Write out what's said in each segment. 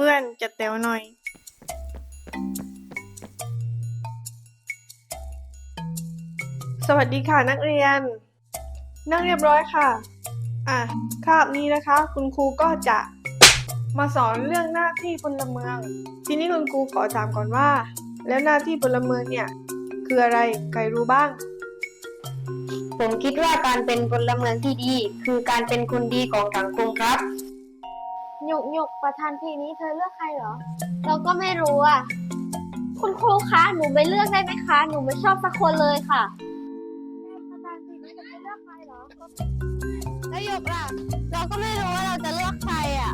พื่อนๆ จะแต๋วหน่อยสวัสดีค่ะนักเรียน นั่งเรียบร้อยค่ะ อะคาบนี้นะคะ คุณครูก็จะมาสอนเรื่องหน้าที่พลเมือง ทีนี้คุณครูขอถามก่อนว่า แล้วหน้าที่พลเมืองเนี่ย คืออะไรใครรู้บ้าง ผมคิดว่าการเป็นพลเมืองที่ดี คือการเป็นคนดีของสังคมครับ หยกหยกประธานเพลงนี้เธอเลือกใครเหรอ เราก็ไม่รู้อะ คุณครูคะหนูไม่เลือกได้ไหมคะ หนูไม่ชอบสักคนเลยค่ะประธานเพลงนี้จะเลือกใครเหรอแล้วยกล่ะ เราก็ไม่รู้ว่าเราจะเลือกใครอะ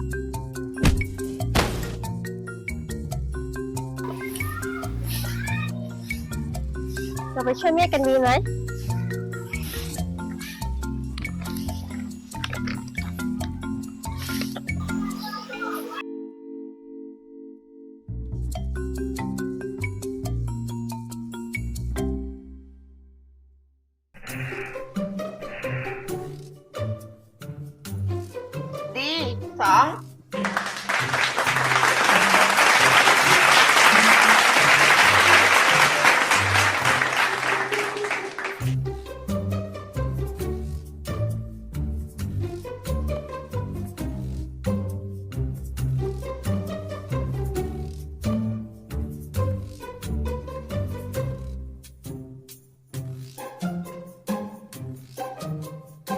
เราไปช่วยแม่กันดีไหม 啥